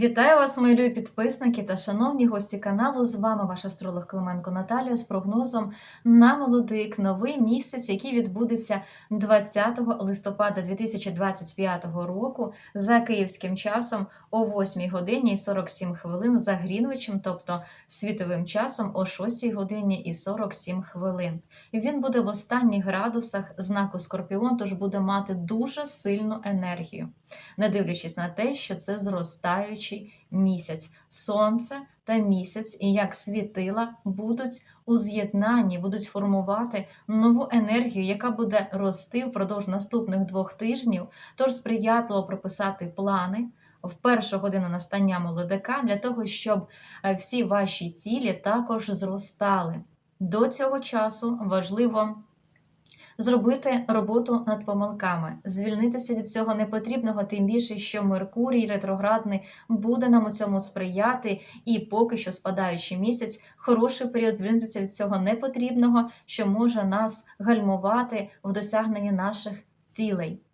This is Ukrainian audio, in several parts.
Вітаю вас, мої любі підписники та шановні гості каналу. З вами ваш астролог Клименко Наталія з прогнозом на молодик новий місяць, який відбудеться 20 листопада 2025 року за київським часом о 8 годині і 47 хвилин за Грінвичем, тобто світовим часом о 6 годині і 47 хвилин. Він буде в останніх градусах знаку Скорпіон, тож буде мати дуже сильну енергію не дивлячись на те, що це зростаючий місяць. Сонце та місяць, і як світила, будуть у з'єднанні, будуть формувати нову енергію, яка буде рости впродовж наступних двох тижнів. Тож сприятливо прописати плани. В першу годину настання молодика для того, щоб е, всі ваші цілі також зростали. До цього часу важливо зробити роботу над помилками, звільнитися від цього непотрібного, тим більше, що Меркурій ретроградний буде нам у цьому сприяти, і поки що спадаючий місяць, хороший період звільнитися від цього непотрібного, що може нас гальмувати в досягненні наших цілей.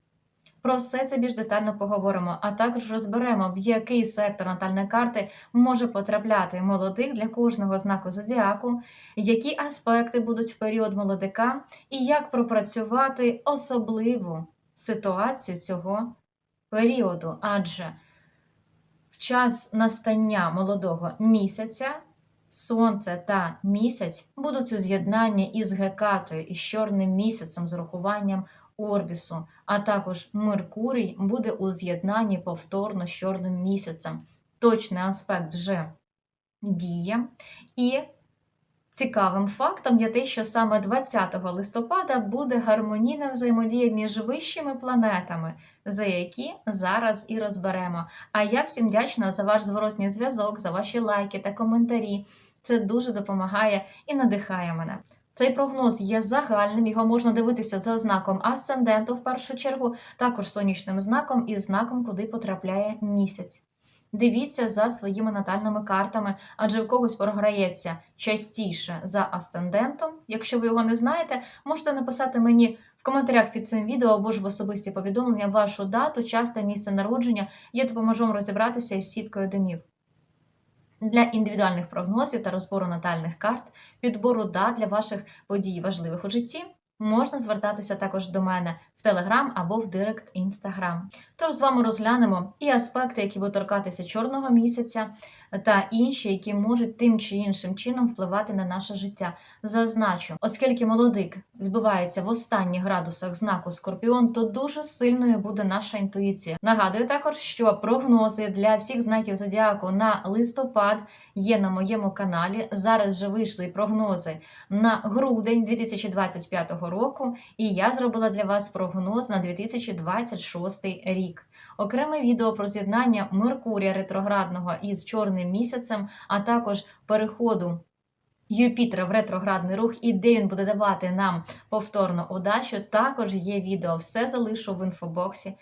Про все це більш детально поговоримо, а також розберемо, в який сектор натальної карти може потрапляти молодик для кожного знаку зодіаку, які аспекти будуть в період молодика, і як пропрацювати особливу ситуацію цього періоду. Адже в час настання молодого місяця. Сонце та місяць будуть у з'єднанні із Гекатою і з чорним місяцем з урахуванням Орбісу, а також Меркурій буде у з'єднанні повторно з чорним місяцем. Точний аспект вже діє. І цікавим фактом є те, що саме 20 листопада буде гармонійна взаємодія між вищими планетами, за які зараз і розберемо. А я всім вдячна за ваш зворотній зв'язок, за ваші лайки та коментарі. Це дуже допомагає і надихає мене. Цей прогноз є загальним, його можна дивитися за знаком асценденту в першу чергу, також сонячним знаком і знаком, куди потрапляє місяць. Дивіться за своїми натальними картами, адже в когось програється частіше за асцендентом. Якщо ви його не знаєте, можете написати мені в коментарях під цим відео або ж в особисті повідомлення вашу дату, час та місце народження. Я допоможу вам розібратися із сіткою домів. Для індивідуальних прогнозів та розбору натальних карт, підбору дат для ваших подій важливих у житті можна звертатися також до мене в Телеграм або в Директ Інстаграм. Тож з вами розглянемо і аспекти, які будуть торкатися чорного місяця, та інші, які можуть тим чи іншим чином впливати на наше життя. Зазначу, оскільки молодик відбувається в останніх градусах знаку Скорпіон, то дуже сильною буде наша інтуїція. Нагадую також, що прогнози для всіх знаків зодіаку на листопад є на моєму каналі. Зараз вже вийшли прогнози на грудень 2025 року, і я зробила для вас прогноз на 2026 рік. Окреме відео про з'єднання Меркурія ретроградного із чорним місяцем, а також переходу. Юпітера в ретроградний рух і де він буде давати нам повторну удачу, також є відео. Все залишу в інфобоксі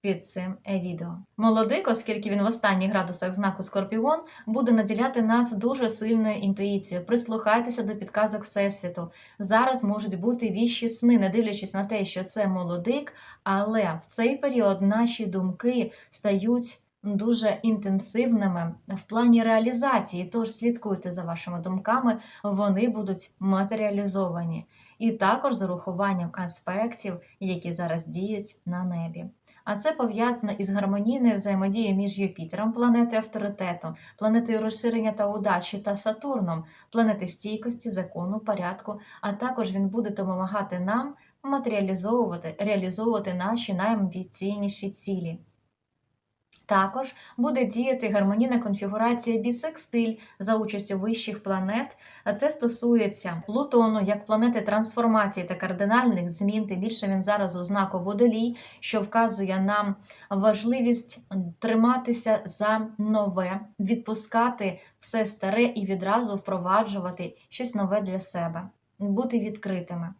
під цим відео. Молодик, оскільки він в останніх градусах знаку Скорпіон, буде наділяти нас дуже сильною інтуїцією. Прислухайтеся до підказок Всесвіту. Зараз можуть бути віщі сни, не дивлячись на те, що це молодик, але в цей період наші думки стають. Дуже інтенсивними в плані реалізації, тож слідкуйте за вашими думками, вони будуть матеріалізовані, і також з урахуванням аспектів, які зараз діють на небі. А це пов'язано із гармонійною взаємодією між Юпітером, планетою авторитету, планетою розширення та удачі та Сатурном, планети стійкості, закону, порядку, а також він буде допомагати нам матеріалізовувати, реалізовувати наші найамбіційніші цілі. Також буде діяти гармонійна конфігурація бісекстиль за участю вищих планет. А це стосується Плутону як планети трансформації та кардинальних змін. Тим більше він зараз у знаку водолій, що вказує нам важливість триматися за нове, відпускати все старе і відразу впроваджувати щось нове для себе, бути відкритими.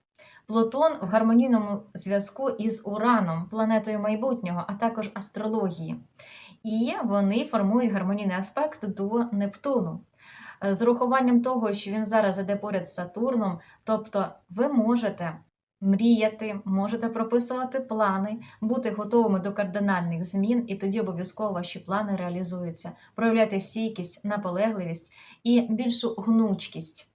Плутон в гармонійному зв'язку із Ураном, планетою майбутнього, а також астрології. І вони формують гармонійний аспект до Нептуну. З урахуванням того, що він зараз іде поряд з Сатурном, тобто ви можете мріяти, можете прописувати плани, бути готовими до кардинальних змін, і тоді обов'язково ваші плани реалізуються. Проявляйте стійкість, наполегливість і більшу гнучкість.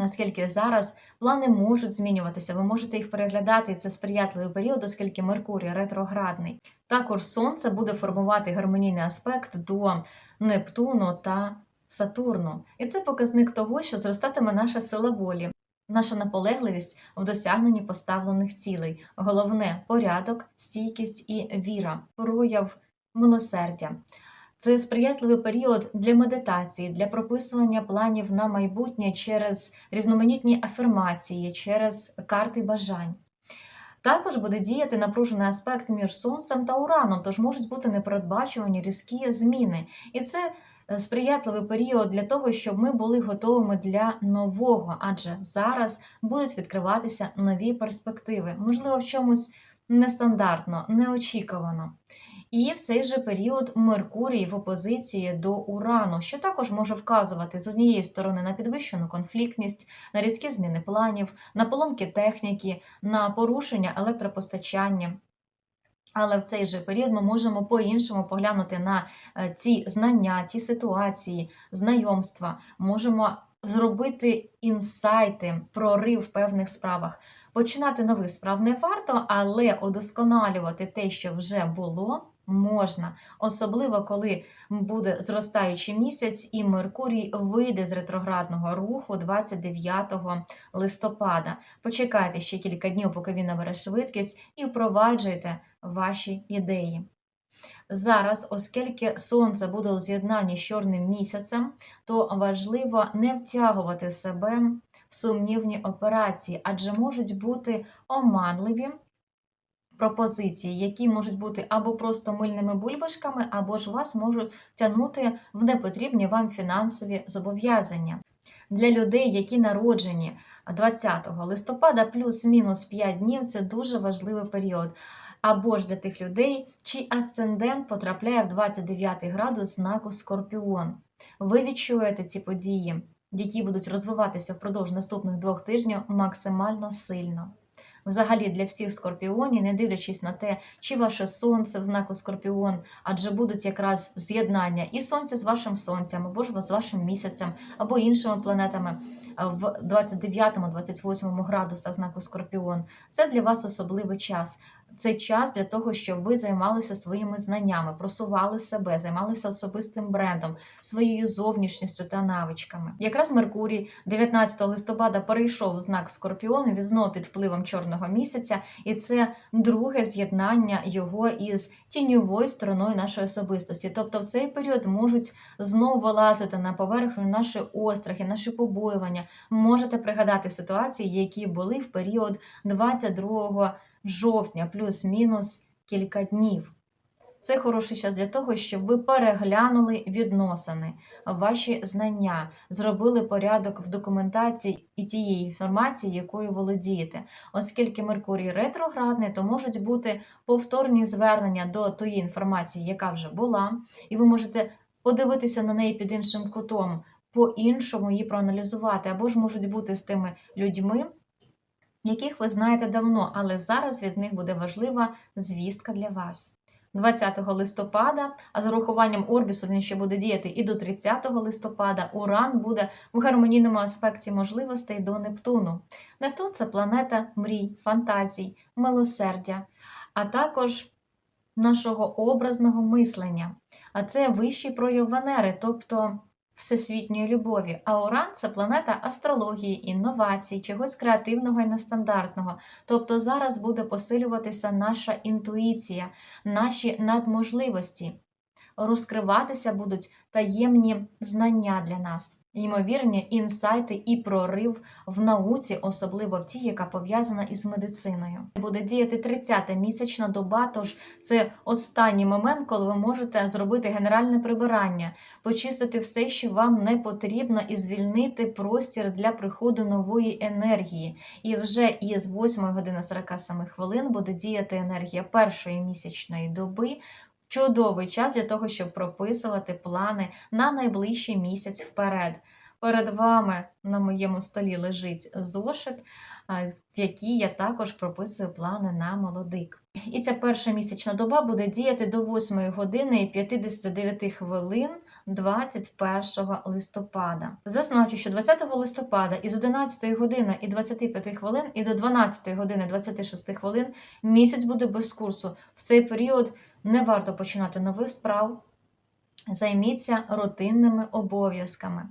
Наскільки зараз плани можуть змінюватися, ви можете їх переглядати, і це сприятливий період, оскільки Меркурій ретроградний. Також Сонце буде формувати гармонійний аспект до Нептуну та Сатурну. І це показник того, що зростатиме наша сила волі, наша наполегливість в досягненні поставлених цілей. Головне порядок, стійкість і віра, прояв милосердя. Це сприятливий період для медитації, для прописування планів на майбутнє через різноманітні афірмації, через карти бажань. Також буде діяти напружений аспект між Сонцем та Ураном, тож можуть бути непередбачувані різкі зміни. І це е, сприятливий період для того, щоб ми були готовими для нового, адже зараз будуть відкриватися нові перспективи, можливо, в чомусь нестандартно, неочікувано. І в цей же період Меркурій в опозиції до Урану, що також може вказувати з однієї сторони на підвищену конфліктність, на різкі зміни планів, на поломки техніки, на порушення електропостачання. Але в цей же період ми можемо по-іншому поглянути на е, ці знання, ті ситуації, знайомства, можемо зробити інсайти, прорив в певних справах. Починати нових справ не варто, але удосконалювати те, що вже було, можна. Особливо, коли буде зростаючий місяць, і Меркурій вийде з ретроградного руху 29 листопада. Почекайте ще кілька днів, поки він набере швидкість, і впроваджуйте ваші ідеї. Зараз, оскільки сонце буде у з'єднанні з чорним місяцем, то важливо не втягувати себе в сумнівні операції, адже можуть бути оманливі пропозиції, які можуть бути або просто мильними бульбашками, або ж вас можуть тягнути в непотрібні вам фінансові зобов'язання. Для людей, які народжені 20 листопада, плюс-мінус 5 днів це дуже важливий період. Або ж для тих людей, чий асцендент потрапляє в 29 градус знаку Скорпіон. Ви відчуєте ці події, які будуть розвиватися впродовж наступних двох тижнів максимально сильно. Взагалі для всіх скорпіонів, не дивлячись на те, чи ваше сонце в знаку Скорпіон, адже будуть якраз з'єднання і сонце з вашим сонцем, або ж з вашим місяцем, або іншими планетами в 29-28 градусах знаку Скорпіон. Це для вас особливий час. Це час для того, щоб ви займалися своїми знаннями, просували себе, займалися особистим брендом, своєю зовнішністю та навичками. Якраз Меркурій 19 листопада перейшов знак Скорпіон, він знову під впливом чорного місяця, і це друге з'єднання його із тіньовою стороною нашої особистості. Тобто, в цей період можуть знову вилазити на поверхню наші острахи, наші побоювання. Можете пригадати ситуації, які були в період 22 жовтня, плюс-мінус кілька днів. Це хороший час для того, щоб ви переглянули відносини, ваші знання, зробили порядок в документації і тієї інформації, якою володієте. Оскільки Меркурій ретроградний, то можуть бути повторні звернення до тої інформації, яка вже була, і ви можете подивитися на неї під іншим кутом, по-іншому її проаналізувати, або ж можуть бути з тими людьми яких ви знаєте давно, але зараз від них буде важлива звістка для вас. 20 листопада, а з урахуванням Орбісу він ще буде діяти і до 30 листопада, Уран буде в гармонійному аспекті можливостей до Нептуну. Нептун це планета мрій, фантазій, милосердя, а також нашого образного мислення. А це вищий прояв Венери, тобто всесвітньої любові. А Уран це планета астрології, інновацій, чогось креативного і нестандартного. Тобто зараз буде посилюватися наша інтуїція, наші надможливості. Розкриватися будуть таємні знання для нас ймовірні інсайти і прорив в науці, особливо в тій, яка пов'язана із медициною. Буде діяти 30-та місячна доба, тож це останній момент, коли ви можете зробити генеральне прибирання, почистити все, що вам не потрібно, і звільнити простір для приходу нової енергії. І вже із 8 години 47 хвилин буде діяти енергія першої місячної доби. Чудовий час для того, щоб прописувати плани на найближчий місяць вперед. Перед вами на моєму столі лежить зошит. в якій я також прописую плани на молодик. І ця перша місячна доба буде діяти до 8 години і 59 хвилин 21 листопада. Зазначу, що 20 листопада із 11 години і 25 хвилин і до 12 години 26 хвилин місяць буде без курсу. В цей період не варто починати нових справ. Займіться рутинними обов'язками.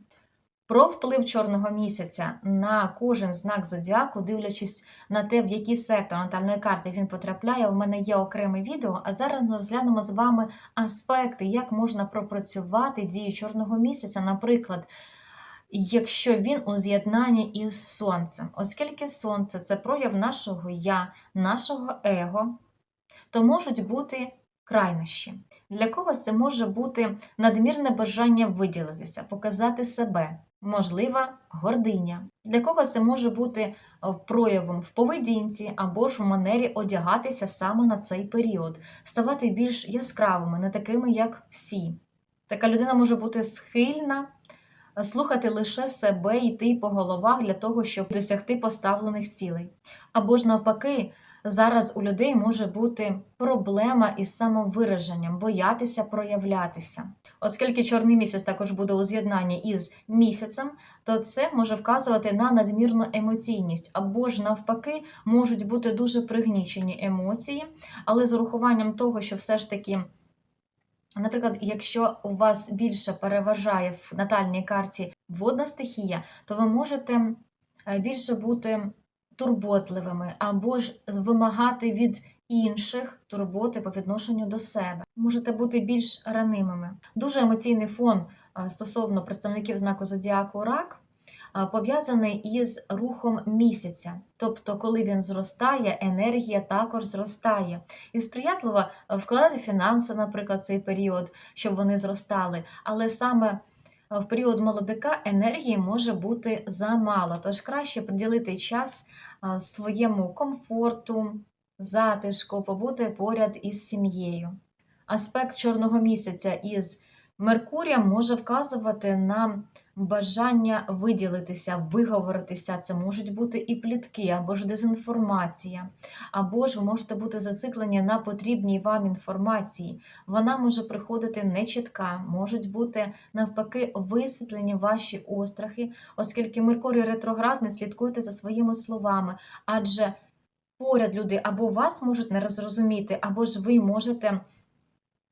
Про вплив чорного місяця на кожен знак зодіаку, дивлячись на те, в який сектор натальної карти він потрапляє, у мене є окреме відео. А зараз ми розглянемо з вами аспекти, як можна пропрацювати дію чорного місяця, наприклад. Якщо він у з'єднанні із сонцем, оскільки сонце це прояв нашого я, нашого его, то можуть бути крайнощі. Для когось це може бути надмірне бажання виділитися, показати себе, можлива гординя. Для когось це може бути е, проявом в поведінці або ж в манері одягатися саме на цей період, ставати більш яскравими, не такими, як всі. Така людина може бути схильна е, слухати лише себе йти по головах для того, щоб досягти поставлених цілей. Або ж навпаки, зараз у людей може бути проблема із самовираженням, боятися проявлятися. Оскільки чорний місяць також буде у з'єднанні із місяцем, то це може вказувати на надмірну емоційність, або ж навпаки, можуть бути дуже пригнічені емоції, але з урахуванням того, що все ж таки. Наприклад, якщо у вас більше переважає в натальній карті водна стихія, то ви можете е, більше бути турботливими або ж вимагати від інших турботи по відношенню до себе. Можете бути більш ранимими. Дуже емоційний фон стосовно представників знаку зодіаку рак. Пов'язаний із рухом місяця, тобто, коли він зростає, енергія також зростає. І сприятливо вкладати фінанси, наприклад, цей період, щоб вони зростали. Але саме в період молодика енергії може бути замало, тож краще приділити час своєму комфорту, затишку, побути поряд із сім'єю. Аспект чорного місяця із Меркурієм може вказувати на бажання виділитися, виговоритися. Це можуть бути і плітки, або ж дезінформація, або ж ви можете бути зациклені на потрібній вам інформації. Вона може приходити нечітка, можуть бути навпаки висвітлені ваші острахи, оскільки Меркурій ретроградний, слідкуйте за своїми словами, адже поряд люди або вас можуть не розрозуміти, або ж ви можете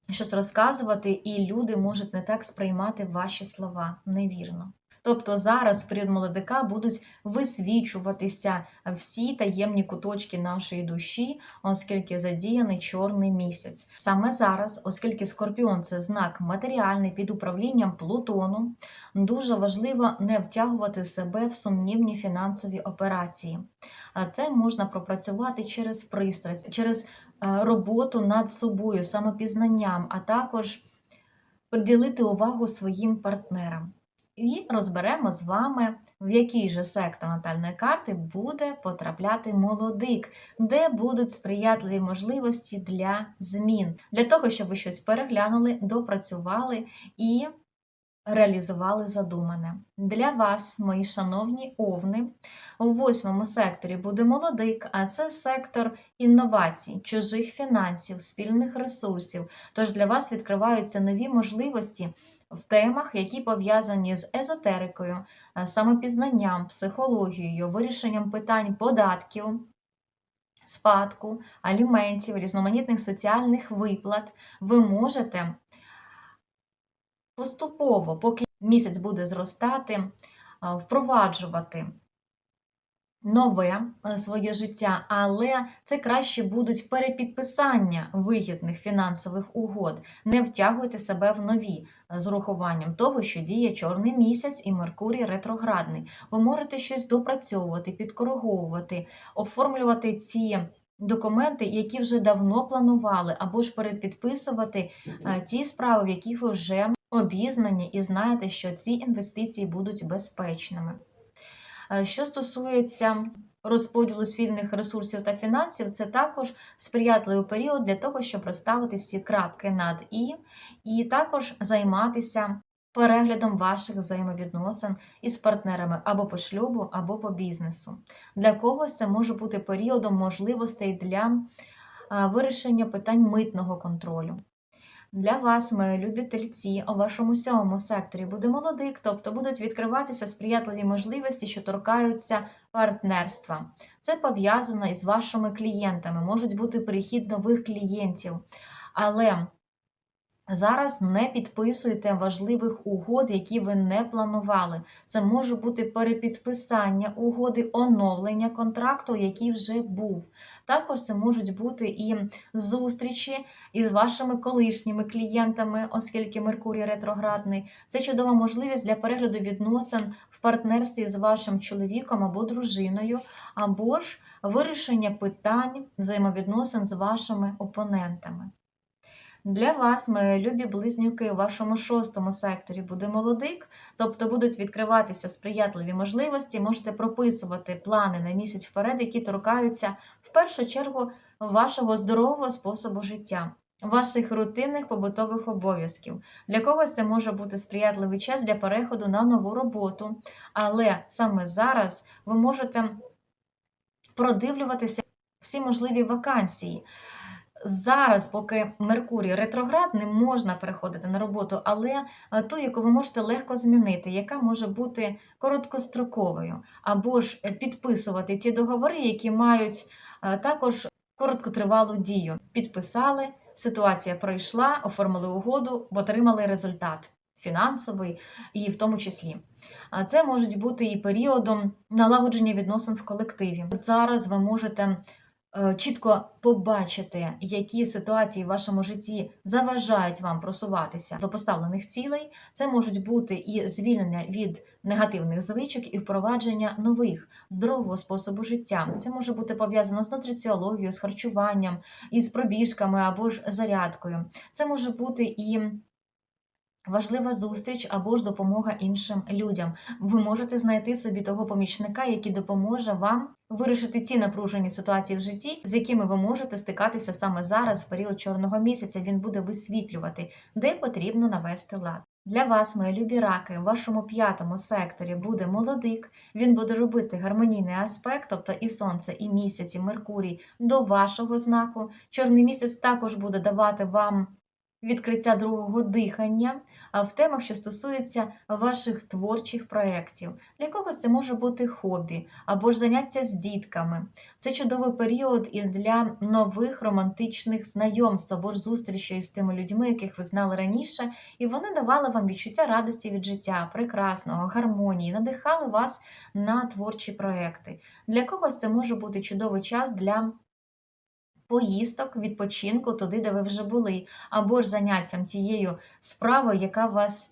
щось розказувати, і люди можуть не так сприймати ваші слова невірно. Тобто зараз в період молодика будуть висвічуватися всі таємні куточки нашої душі, оскільки задіяний чорний місяць. Саме зараз, оскільки скорпіон це знак матеріальний під управлінням Плутону, дуже важливо не втягувати себе в сумнівні фінансові операції. А це можна пропрацювати через пристрасть, через е, роботу над собою, самопізнанням, а також приділити увагу своїм партнерам. І розберемо з вами, в який же сектор натальної карти буде потрапляти молодик, де будуть сприятливі можливості для змін, для того, щоб ви щось переглянули, допрацювали і реалізували задумане. Для вас, мої шановні овни, у восьмому секторі буде молодик, а це сектор інновацій, чужих фінансів, спільних ресурсів. Тож для вас відкриваються нові можливості в темах, які пов'язані з езотерикою, е, самопізнанням, психологією, вирішенням питань податків. Спадку, аліментів, різноманітних соціальних виплат, ви можете поступово, поки місяць буде зростати, е, впроваджувати нове е, своє життя, але це краще будуть перепідписання вигідних фінансових угод. Не втягуйте себе в нові е, з урахуванням того, що діє чорний місяць і Меркурій ретроградний. Ви можете щось допрацьовувати, підкориговувати, оформлювати ці. Документи, які вже давно планували, або ж передпідписувати е, ті справи, в яких ви вже обізнані, і знаєте, що ці інвестиції будуть безпечними. Е, Що стосується розподілу спільних ресурсів та фінансів, це також сприятливий період для того, щоб розставити всі крапки над і, і також займатися переглядом ваших взаємовідносин із партнерами або по шлюбу, або по бізнесу. Для когось це може бути періодом можливостей для вирішення питань митного контролю. Для вас, мої любі тельці, у вашому сьомому секторі буде молодик, тобто будуть відкриватися сприятливі можливості, що торкаються партнерства. Це пов'язано із вашими клієнтами, можуть бути перехід нових клієнтів. Але зараз не підписуйте важливих угод, які ви не планували. Це може бути перепідписання угоди, оновлення контракту, який вже був. Також це можуть бути і зустрічі із вашими колишніми клієнтами, оскільки Меркурій ретроградний. Це чудова можливість для перегляду відносин в партнерстві з вашим чоловіком або дружиною, або ж вирішення питань взаємовідносин з вашими опонентами. Для вас, мої любі близнюки, у вашому шостому секторі буде молодик, тобто будуть відкриватися сприятливі можливості, можете прописувати плани на місяць вперед, які торкаються в першу чергу вашого здорового способу життя, ваших рутинних побутових обов'язків. Для когось це може бути сприятливий час для переходу на нову роботу, але саме зараз ви можете продивлюватися всі можливі вакансії. Зараз, поки Меркурій ретроград, не можна переходити на роботу, але е, ту, яку ви можете легко змінити, яка може бути короткостроковою, або ж е, підписувати ті договори, які мають е, також короткотривалу дію. Підписали, ситуація пройшла, оформили угоду, отримали результат фінансовий і в тому числі. А це можуть бути і періодом налагодження відносин в колективі. Зараз ви можете чітко побачити, які ситуації в вашому житті заважають вам просуватися до поставлених цілей. Це можуть бути і звільнення від негативних звичок, і впровадження нових здорового способу життя. Це може бути пов'язано з нутриціологією, з харчуванням, із пробіжками або ж зарядкою. Це може бути і Важлива зустріч або ж допомога іншим людям. Ви можете знайти собі того помічника, який допоможе вам вирішити ці напружені ситуації в житті, з якими ви можете стикатися саме зараз, в період чорного місяця. Він буде висвітлювати, де потрібно навести лад. Для вас, мої любі раки, в вашому п'ятому секторі буде молодик. Він буде робити гармонійний аспект, тобто і сонце, і місяць, і Меркурій до вашого знаку. Чорний місяць також буде давати вам відкриття другого дихання в темах, що стосуються ваших творчих проєктів. Для когось це може бути хобі або ж заняття з дітками. Це чудовий період і для нових романтичних знайомств або ж зустрічей з тими людьми, яких ви знали раніше, і вони давали вам відчуття радості від життя, прекрасного, гармонії, надихали вас на творчі проекти. Для когось це може бути чудовий час для поїздок, відпочинку туди, де ви вже були, або ж заняттям тією справою, яка вас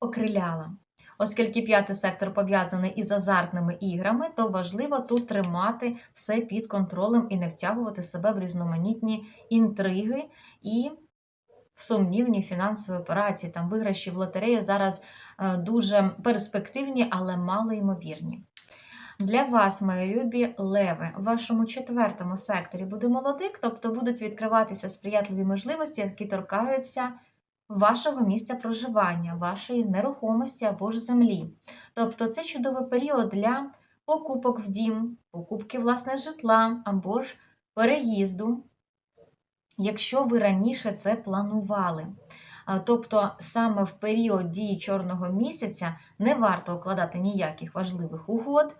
окриляла. Оскільки п'ятий сектор пов'язаний із азартними іграми, то важливо тут тримати все під контролем і не втягувати себе в різноманітні інтриги і в сумнівні фінансові операції. Там виграші в лотереї зараз е, дуже перспективні, але мало ймовірні. Для вас, мої любі леви, в вашому четвертому секторі буде молодик, тобто будуть відкриватися сприятливі можливості, які торкаються вашого місця проживання, вашої нерухомості або ж землі. Тобто це чудовий період для покупок в дім, покупки власне житла або ж переїзду, якщо ви раніше це планували. Тобто саме в період дії чорного місяця не варто укладати ніяких важливих угод.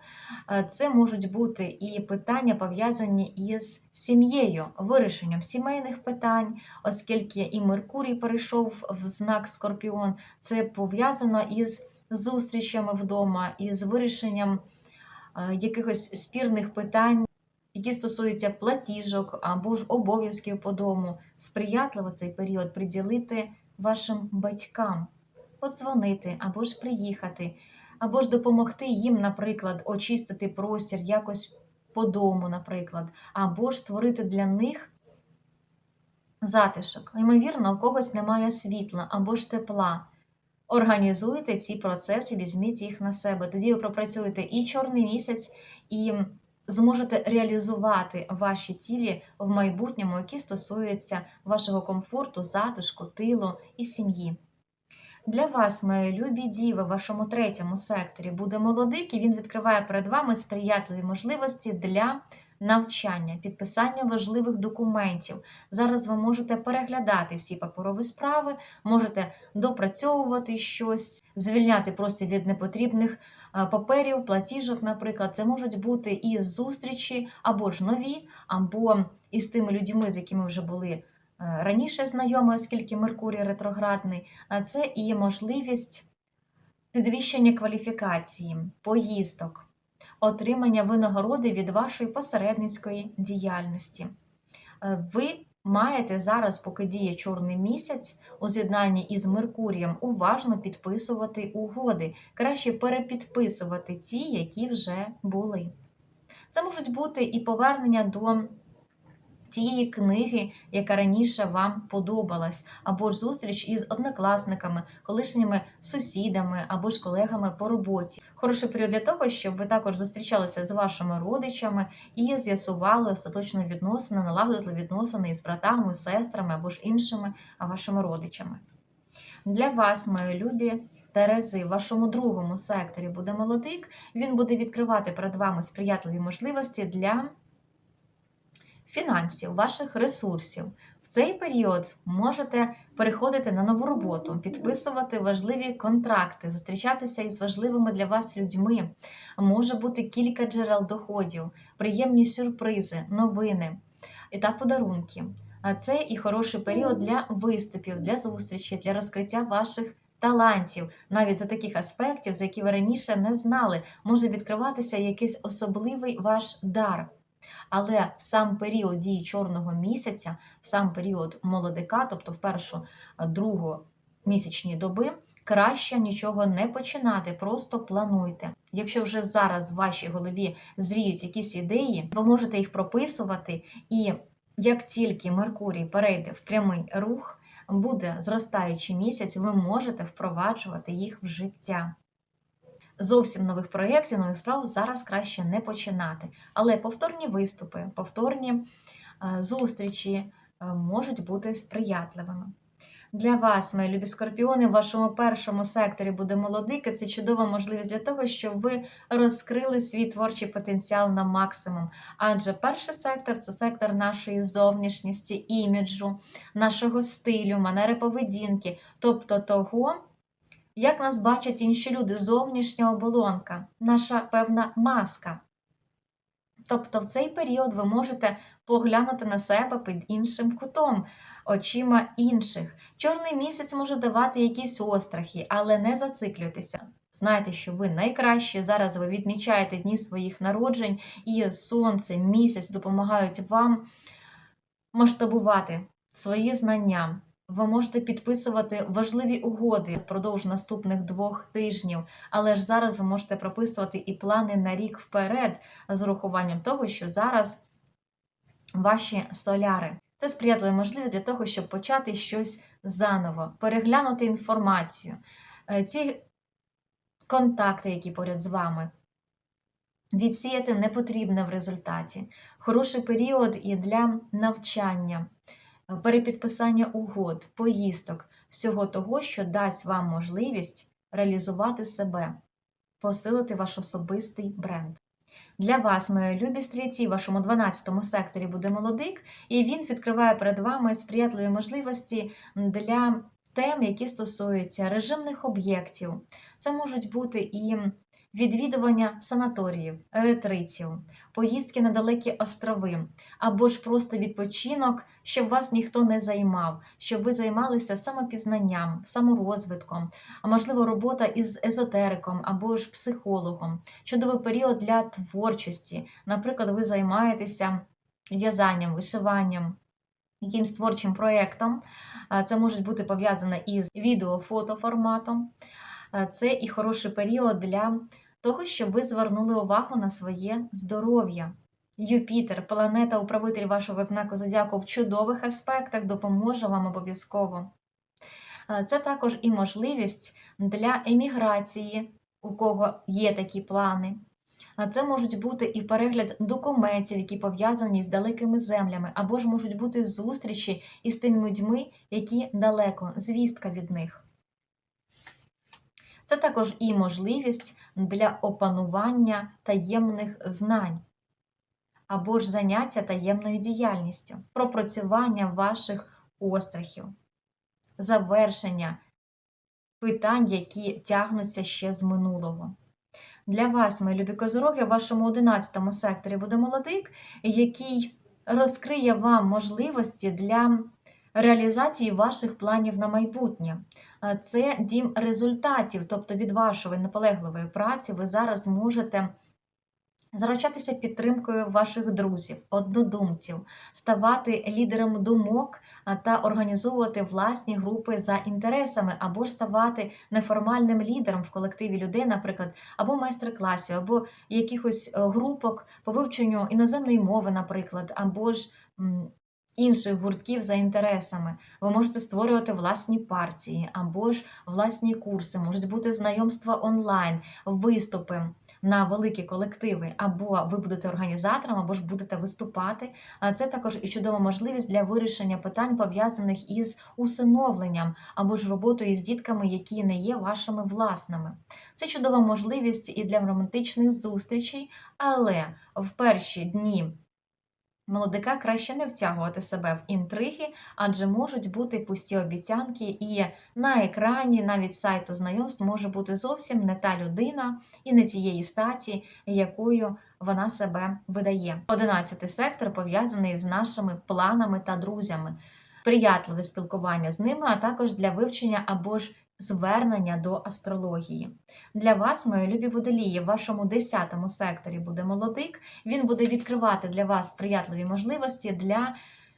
Це можуть бути і питання пов'язані із сім'єю, вирішенням сімейних питань, оскільки і Меркурій перейшов в знак Скорпіон, це пов'язано із зустрічами вдома, із вирішенням якихось спірних питань. Які стосуються платіжок або ж обов'язків по дому, сприятливо цей період приділити вашим батькам, подзвонити або ж приїхати, або ж допомогти їм, наприклад, очистити простір якось по дому, наприклад, або ж створити для них затишок. Ймовірно, у когось немає світла або ж тепла. Організуйте ці процеси, візьміть їх на себе. Тоді ви пропрацюєте і чорний місяць, і зможете реалізувати ваші цілі в майбутньому, які стосуються вашого комфорту, затишку, тилу і сім'ї. Для вас, мої любі діви, в вашому третьому секторі буде молодик, і він відкриває перед вами сприятливі можливості для навчання, підписання важливих документів. Зараз ви можете переглядати всі паперові справи, можете допрацьовувати щось, звільняти просто від непотрібних паперів, платіжок, наприклад. Це можуть бути і зустрічі, або ж нові, або із тими людьми, з якими вже були е, раніше знайомі, оскільки Меркурій ретроградний. А це і можливість підвищення кваліфікації, поїздок, отримання винагороди від вашої посередницької діяльності. Е, Ви маєте зараз, поки діє чорний місяць, у з'єднанні із Меркурієм, уважно підписувати угоди, краще перепідписувати ті, які вже були. Це можуть бути і повернення до тієї книги, яка раніше вам подобалась, або ж зустріч із однокласниками, колишніми сусідами або ж колегами по роботі. Хороший період для того, щоб ви також зустрічалися з вашими родичами і з'ясували остаточно відносини, налагодили відносини із братами, сестрами або ж іншими вашими родичами. Для вас, мої любі Терези, в вашому другому секторі буде молодик, він буде відкривати перед вами сприятливі можливості для фінансів, ваших ресурсів. В цей період можете переходити на нову роботу, підписувати важливі контракти, зустрічатися із важливими для вас людьми. Може бути кілька джерел доходів, приємні сюрпризи, новини та подарунки. А це і хороший період для виступів, для зустрічі, для розкриття ваших. Талантів, навіть за таких аспектів, за які ви раніше не знали, може відкриватися якийсь особливий ваш дар. Але сам період дії чорного місяця, сам період молодика, тобто в першу, другу місячні доби, краще нічого не починати, просто плануйте. Якщо вже зараз в вашій голові зріють якісь ідеї, ви можете їх прописувати, і як тільки Меркурій перейде в прямий рух, буде зростаючий місяць, ви можете впроваджувати їх в життя зовсім нових проєктів, нових справ зараз краще не починати. Але повторні виступи, повторні е, зустрічі е, можуть бути сприятливими. Для вас, мої любі скорпіони, в вашому першому секторі буде молодик, і це чудова можливість для того, щоб ви розкрили свій творчий потенціал на максимум. Адже перший сектор це сектор нашої зовнішністі, іміджу, нашого стилю, манери поведінки, тобто того, як нас бачать інші люди, зовнішня оболонка, наша певна маска. Тобто в цей період ви можете поглянути на себе під іншим кутом, очима інших. Чорний місяць може давати якісь острахи, але не зациклюйтеся. Знайте, що ви найкращі. Зараз ви відмічаєте дні своїх народжень, і сонце, місяць допомагають вам масштабувати свої знання. Ви можете підписувати важливі угоди впродовж наступних двох тижнів, але ж зараз ви можете прописувати і плани на рік вперед з урахуванням того, що зараз ваші соляри. Це сприятлива можливість для того, щоб почати щось заново, переглянути інформацію, е, ці контакти, які поряд з вами. Відсіяти непотрібне в результаті. Хороший період і для навчання перепідписання угод, поїздок, всього того, що дасть вам можливість реалізувати себе, посилити ваш особистий бренд. Для вас, мої любі стрільці, в вашому 12 секторі буде молодик, і він відкриває перед вами сприятливі можливості для тем, які стосуються режимних об'єктів. Це можуть бути і відвідування санаторіїв, ретритів, поїздки на далекі острови, або ж просто відпочинок, щоб вас ніхто не займав, щоб ви займалися самопізнанням, саморозвитком, а можливо, робота із езотериком або ж психологом, чудовий період для творчості. Наприклад, ви займаєтеся в'язанням, вишиванням. Якимсь творчим проєктом. Це може бути пов'язане із відео-фотоформатом. Це і хороший період для того, щоб ви звернули увагу на своє здоров'я. Юпітер, планета, управитель вашого знаку зодіаку в чудових аспектах допоможе вам обов'язково. Це також і можливість для еміграції, у кого є такі плани. А це можуть бути і перегляд документів, які пов'язані з далекими землями, або ж можуть бути зустрічі із тими людьми, які далеко, звістка від них. Це також і можливість для опанування таємних знань або ж заняття таємною діяльністю, пропрацювання ваших острахів, завершення питань, які тягнуться ще з минулого. Для вас, мої любі козороги, в вашому 11 секторі буде молодик, який розкриє вам можливості для реалізації ваших планів на майбутнє. Це дім результатів, тобто від вашої наполегливої праці ви зараз можете заручатися підтримкою ваших друзів, однодумців, ставати лідером думок та організовувати власні групи за інтересами, або ж ставати неформальним лідером в колективі людей, наприклад, або майстер-класів, або якихось е, групок по вивченню іноземної мови, наприклад, або ж інших гуртків за інтересами. Ви можете створювати власні партії, або ж власні курси, можуть бути знайомства онлайн, виступи на великі колективи, або ви будете організатором, або ж будете виступати. А це також і чудова можливість для вирішення питань, пов'язаних із усиновленням або ж роботою з дітками, які не є вашими власними. Це чудова можливість і для романтичних зустрічей, але в перші дні. Молодика краще не втягувати себе в інтриги, адже можуть бути пусті обіцянки, і на екрані навіть сайту знайомств може бути зовсім не та людина і не тієї статі, якою вона себе видає. Одинадцятий сектор пов'язаний з нашими планами та друзями, приятливе спілкування з ними, а також для вивчення або ж звернення до астрології. Для вас, мої любі водолії, в вашому 10 секторі буде молодик. Він буде відкривати для вас сприятливі можливості для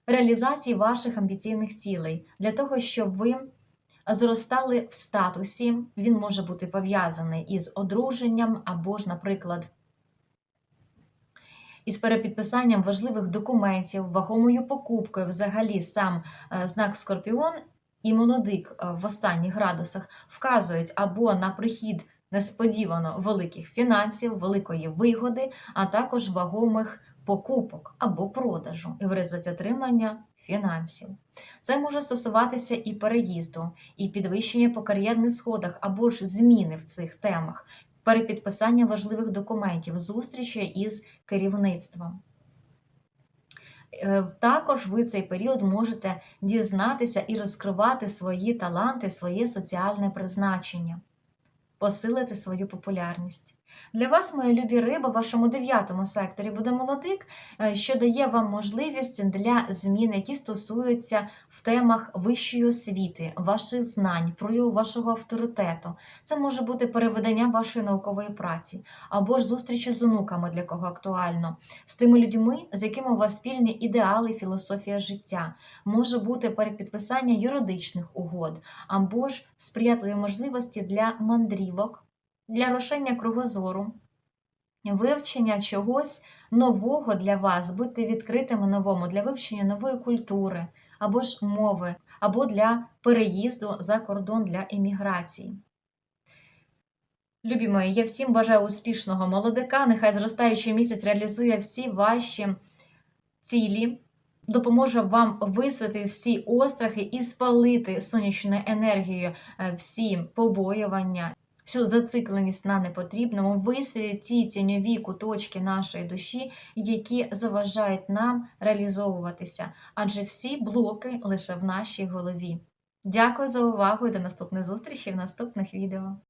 реалізації ваших амбіційних цілей, для того, щоб ви зростали в статусі. Він може бути пов'язаний із одруженням або ж, наприклад, із перепідписанням важливих документів, вагомою покупкою, взагалі сам е, знак Скорпіон і молодик е, в останніх градусах вказують або на прихід несподівано великих фінансів, великої вигоди, а також вагомих покупок або продажу і в результаті отримання фінансів. Це може стосуватися і переїзду, і підвищення по кар'єрних сходах, або ж зміни в цих темах, перепідписання важливих документів, зустрічі із керівництвом. Е, Також ви цей період можете дізнатися і розкривати свої таланти, своє соціальне призначення, посилити свою популярність. Для вас, мої любі риби, в вашому дев'ятому секторі буде молодик, е, що дає вам можливість для змін, які стосуються в темах вищої освіти, ваших знань, прояву вашого авторитету. Це може бути переведення вашої наукової праці, або ж зустрічі з онуками, для кого актуально, з тими людьми, з якими у вас спільні ідеали, філософія життя. Може бути перепідписання юридичних угод, або ж сприятливі можливості для мандрівок для розширення кругозору, вивчення чогось нового для вас, будьте відкритими новому, для вивчення нової культури або ж мови, або для переїзду за кордон для еміграції. Любі мої, я всім бажаю успішного молодика. Нехай зростаючий місяць реалізує всі ваші цілі, допоможе вам висвітлити всі острахи і спалити сонячною енергією е, всі побоювання всю зацикленість на непотрібному, висвітлять ті тіньові куточки нашої душі, які заважають нам реалізовуватися, адже всі блоки лише в нашій голові. Дякую за увагу і до наступних зустрічей в наступних відео.